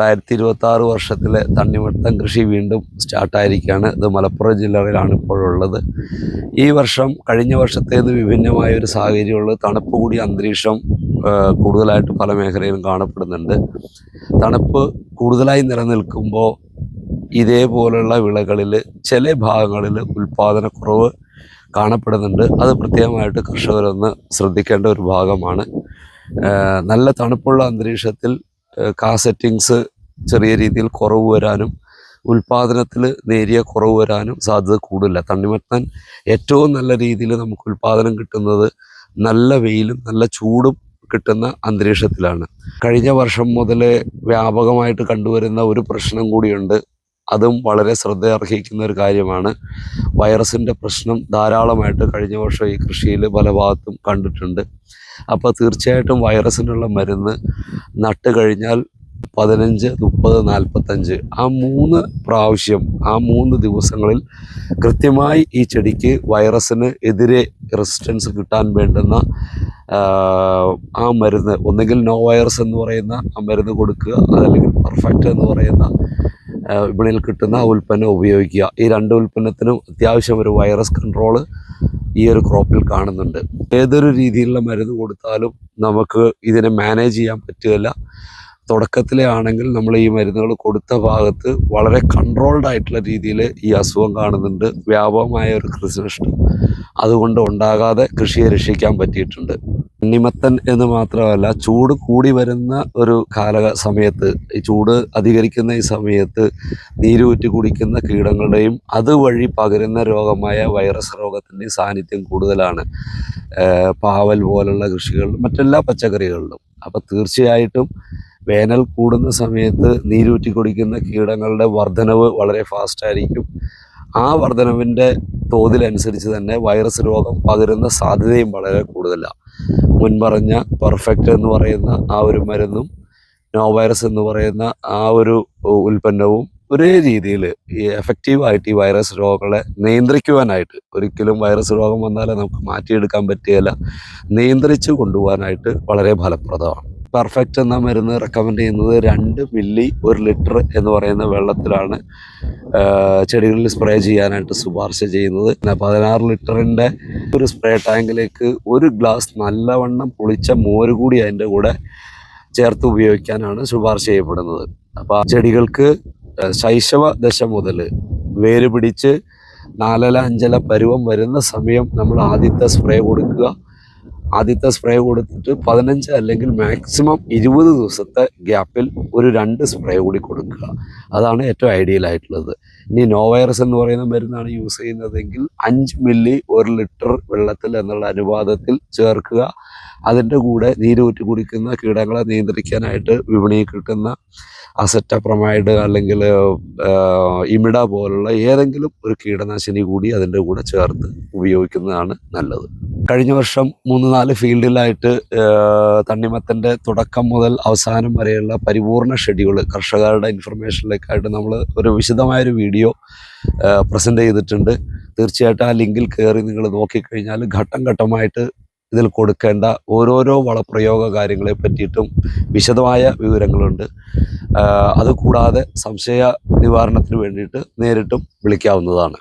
രണ്ടായിരത്തി ഇരുപത്തി ആറ് വർഷത്തിലെ തണ്ണിമത്തൻ കൃഷി വീണ്ടും സ്റ്റാർട്ടായിരിക്കുകയാണ്. ഇത് മലപ്പുറം ജില്ലയിലാണ് ഇപ്പോഴുള്ളത്. ഈ വർഷം കഴിഞ്ഞ വർഷത്തേത് വിഭിന്നമായ ഒരു സാഹചര്യമുള്ളത് തണുപ്പ് കൂടിയ അന്തരീക്ഷം കൂടുതലായിട്ട് പല മേഖലയിലും കാണപ്പെടുന്നുണ്ട്. തണുപ്പ് കൂടുതലായി നിലനിൽക്കുമ്പോൾ ഇതേപോലുള്ള വിളകളിൽ ചില ഭാഗങ്ങളിൽ ഉൽപാദനക്കുറവ് കാണപ്പെടുന്നുണ്ട്. അത് പ്രത്യേകമായിട്ട് കർഷകരൊന്ന് ശ്രദ്ധിക്കേണ്ട ഒരു ഭാഗമാണ്. നല്ല തണുപ്പുള്ള അന്തരീക്ഷത്തിൽ കാ സെറ്റിങ്സ് ചെറിയ രീതിയിൽ കുറവ് വരാനും ഉൽപാദനത്തിൽ നേരിയ കുറവ് വരാനും സാധ്യത കൂടുതലില്ല തണ്ണിമത്തൻ ഏറ്റവും നല്ല രീതിയിൽ നമുക്ക് ഉൽപാദനം കിട്ടുന്നത് നല്ല വെയിലും നല്ല ചൂടും കിട്ടുന്ന അന്തരീക്ഷത്തിലാണ്. കഴിഞ്ഞ വർഷം മുതൽ വ്യാപകമായിട്ട് കണ്ടുവരുന്ന ഒരു പ്രശ്നം കൂടിയുണ്ട്. അതും വളരെ ശ്രദ്ധ അർഹിക്കുന്ന ഒരു കാര്യമാണ്. വൈറസിന്റെ പ്രശ്നം ധാരാളമായിട്ട് കഴിഞ്ഞ വർഷം ഈ കൃഷിയിൽ പല ഭാഗത്തും കണ്ടിട്ടുണ്ട്. അപ്പോൾ തീർച്ചയായിട്ടും വൈറസിനുള്ള മരുന്ന് നട്ട് കഴിഞ്ഞാൽ പതിനഞ്ച് മുപ്പത് നാൽപ്പത്തഞ്ച് ആ മൂന്ന് പ്രാവശ്യം ആ മൂന്ന് ദിവസങ്ങളിൽ കൃത്യമായി ഈ ചെടിക്ക് വൈറസിന് എതിരെ റെസിസ്റ്റൻസ് കിട്ടാൻ വേണ്ടുന്ന ആ, മരുന്ന് ഒന്നുകിൽ നോ വൈറസ് എന്ന് പറയുന്ന ആ മരുന്ന് കൊടുക്കുക അതല്ലെങ്കിൽ പെർഫെക്റ്റ് എന്ന് പറയുന്ന വിപണിയിൽ കിട്ടുന്ന ഉൽപ്പന്നം ഉപയോഗിക്കുക. ഈ രണ്ട് ഉൽപ്പന്നത്തിനും അത്യാവശ്യം ഒരു വൈറസ് കൺട്രോൾ ഈ ഒരു ക്രോപ്പിൽ കാണുന്നുണ്ട്. ഏതൊരു രീതിയിലുള്ള മരുന്ന് കൊടുത്താലും നമുക്ക് ഇതിനെ മാനേജ് ചെയ്യാൻ പറ്റുകയില്ല. തുടക്കത്തിലെ ആണെങ്കിൽ നമ്മൾ ഈ മരുന്നുകൾ കൊടുത്ത ഭാഗത്ത് വളരെ കൺട്രോൾഡ് ആയിട്ടുള്ള രീതിയിൽ ഈ അസുഖം കാണുന്നുണ്ട്. വ്യാപകമായ ഒരു കൃഷിനഷ്ടം അതുകൊണ്ട് ഉണ്ടാകാതെ കൃഷിയെ രക്ഷിക്കാൻ പറ്റിയിട്ടുണ്ട്. നിമത്തൻ എന്ന് മാത്രമല്ല ചൂട് കൂടി വരുന്ന ഒരു കാല സമയത്ത് ഈ ചൂട് അധികരിക്കുന്ന ഈ സമയത്ത് നീരൂറ്റി കുടിക്കുന്ന കീടങ്ങളുടെയും അതുവഴി പകരുന്ന രോഗമായ വൈറസ് രോഗത്തിന്റെയും സാന്നിധ്യം കൂടുതലാണ്. പാവൽ പോലുള്ള കൃഷികളിലും മറ്റെല്ലാ പച്ചക്കറികളിലും. അപ്പോൾ തീർച്ചയായിട്ടും വേനൽ കൂടുന്ന സമയത്ത് നീരൂറ്റി കുടിക്കുന്ന കീടങ്ങളുടെ വർധനവ് വളരെ ഫാസ്റ്റായിരിക്കും ആ വർധനവിന്റെ തോതിലനുസരിച്ച് തന്നെ വൈറസ് രോഗം പകരുന്ന സാധ്യതയും വളരെ കൂടുതലാണ്. മുൻപറഞ്ഞ പെർഫെക്റ്റ് എന്ന് പറയുന്ന ആ ഒരു മരുന്നും നോ വൈറസ് എന്ന് പറയുന്ന ആ ഒരു ഉൽപ്പന്നവും ഒരേ രീതിയിൽ ഈ എഫക്റ്റീവായിട്ട് ഈ വൈറസ് രോഗങ്ങളെ നിയന്ത്രിക്കുവാനായിട്ട് ഒരിക്കലും വൈറസ് രോഗം വന്നാലേ നമുക്ക് മാറ്റിയെടുക്കാൻ പറ്റുകയില്ല. നിയന്ത്രിച്ച് കൊണ്ടുപോകാനായിട്ട് വളരെ ഫലപ്രദമാണ്. പെർഫെക്റ്റ് എന്ന മരുന്ന് റെക്കമെൻഡ് ചെയ്യുന്നത് രണ്ട് മില്ലി ഒരു ലിറ്റർ എന്ന് പറയുന്ന വെള്ളത്തിലാണ് ചെടികളിൽ സ്പ്രേ ചെയ്യാനായിട്ട് ശുപാർശ ചെയ്യുന്നത്. പതിനാറ് ലിറ്ററിന്റെ ഒരു സ്പ്രേ ടാങ്കിലേക്ക് ഒരു ഗ്ലാസ് നല്ലവണ്ണം പുളിച്ച മോര് കൂടി അതിന്റെ കൂടെ ചേർത്ത് ഉപയോഗിക്കാനാണ് ശുപാർശ ചെയ്യപ്പെടുന്നത്. അപ്പോൾ ആ ചെടികൾക്ക് ശൈശവ ദശ മുതൽ വേര് പിടിച്ച് നാലല അഞ്ചല പരുവം വരുന്ന സമയം നമ്മൾ ആദ്യത്തെ സ്പ്രേ കൊടുക്കുക. ആദ്യത്തെ സ്പ്രേ കൊടുത്തിട്ട് പതിനഞ്ച് അല്ലെങ്കിൽ മാക്സിമം ഇരുപത് ദിവസത്തെ ഗ്യാപ്പിൽ ഒരു രണ്ട് സ്പ്രേ കൂടി കൊടുക്കുക. അതാണ് ഏറ്റവും ഐഡിയൽ ആയിട്ടുള്ളത്. ഇനി നോ വൈറസ് എന്ന് പറയുന്ന മരുന്നാണ് യൂസ് ചെയ്യുന്നതെങ്കിൽ അഞ്ച് മില്ലി ഒരു ലിറ്റർ വെള്ളത്തിൽ എന്നുള്ള അനുപാതത്തിൽ ചേർക്കുക. അതിന്റെ കൂടെ നീരൂറ്റി കുടിക്കുന്ന കീടങ്ങളെ നിയന്ത്രിക്കാനായിട്ട് വിപണിയിൽ കിട്ടുന്ന അസറ്റപ്രമൈഡ് അല്ലെങ്കിൽ ഇമിഡ പോലുള്ള ഏതെങ്കിലും ഒരു കീടനാശിനി കൂടി അതിന്റെ കൂടെ ചേർത്ത് ഉപയോഗിക്കുന്നതാണ് നല്ലത്. കഴിഞ്ഞ വർഷം മൂന്ന് നാല് ഫീൽഡിലായിട്ട് തണ്ണിമത്തന്റെ തുടക്കം മുതൽ അവസാനം വരെയുള്ള പരിപൂർണ ഷെഡ്യൂൾ കർഷകരുടെ ഇൻഫർമേഷനിലേക്കായിട്ട് നമ്മൾ ഒരു വിശദമായൊരു വീഡിയോ പ്രസന്റ് ചെയ്തിട്ടുണ്ട്. തീർച്ചയായിട്ടും ആ ലിങ്കിൽ കയറി നിങ്ങൾ നോക്കിക്കഴിഞ്ഞാൽ ഘട്ടം ഘട്ടമായിട്ട് ഇതിൽ കൊടുക്കേണ്ട ഓരോരോ വളപ്രയോഗ കാര്യങ്ങളെ പറ്റിയിട്ടും വിശദമായ വിവരങ്ങളുണ്ട്. അതുകൂടാതെ സംശയ നിവാരണത്തിന് വേണ്ടിയിട്ട് നേരിട്ടും വിളിക്കാവുന്നതാണ്.